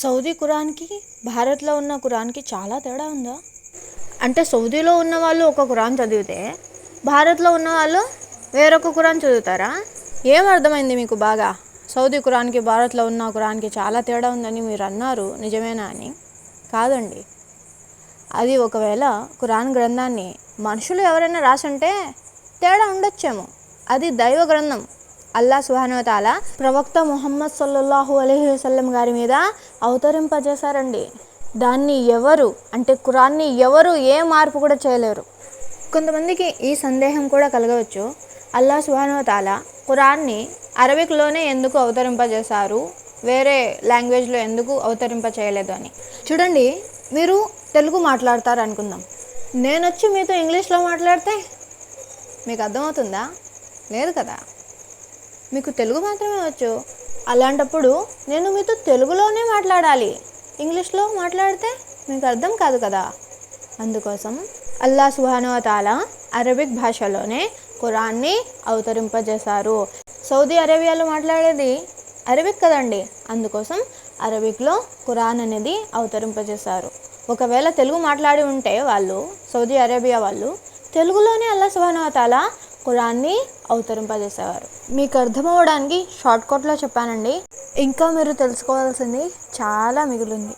Saudi ఖురాన్కి భారత్లో ఉన్న ఖురాన్కి చాలా తేడా ఉందా? అంటే సౌదీలో ఉన్న వాళ్ళు ఒక ఖురాన్ చదివితే భారత్లో ఉన్న వాళ్ళు వేరొక ఖురాన్ చదువుతారా? ఏం అర్థమైంది మీకు బాగా? సౌదీ ఖురాన్కి భారత్లో ఉన్న ఖురాన్కి చాలా తేడా ఉందని మీరు అన్నారు నిజమేనా అని? కాదండి. అది ఒకవేళ ఖురాన్ గ్రంథాన్ని మనుషులు ఎవరైనా రాసుంటే తేడా ఉండొచ్చేమో. అది దైవ గ్రంథం. అల్లా సుహానువతాల ప్రవక్త ముహమ్మద్ సల్లల్లాహు అలైహి వసల్లం గారి మీద అవతరింపజేశారండి. దాన్ని ఎవరు అంటే ఖురాన్ని ఎవరు ఏ మార్పు కూడా చేయలేరు. కొంతమందికి ఈ సందేహం కూడా కలగవచ్చు. అల్లా సుహానువతాల ఖురాన్ని అరబిక్లోనే ఎందుకు అవతరింపజేశారు? వేరే లాంగ్వేజ్లో ఎందుకు అవతరింప చేయలేదు అని. చూడండి మీరు తెలుగు మాట్లాడతారు అనుకుందాం. నేను వచ్చి మీతో ఇంగ్లీష్లో మాట్లాడితే మీకు అర్థమవుతుందా? లేదు కదా? మీకు తెలుగు మాత్రమే వచ్చు. అలాంటప్పుడు నేను మీతో తెలుగులోనే మాట్లాడాలి. ఇంగ్లీష్లో మాట్లాడితే మీకు అర్థం కాదు కదా. అందుకోసం అల్లా సుహానువతాల అరబిక్ భాషలోనే ఖురాన్ని అవతరింపజేశారు. సౌదీ అరేబియాలో మాట్లాడేది అరబిక్ కదండి. అందుకోసం అరబిక్లో ఖురాన్ అనేది అవతరింపజేశారు. ఒకవేళ తెలుగు మాట్లాడి ఉంటే వాళ్ళు సౌదీ అరేబియా వాళ్ళు తెలుగులోనే అల్లా సుహానువతాల కురాన్ని అవతరింపజేసేవారు. మీకు అర్థమవడానికి షార్ట్కట్లో చెప్పానండి. ఇంకా మీరు తెలుసుకోవాల్సింది చాలా మిగిలింది.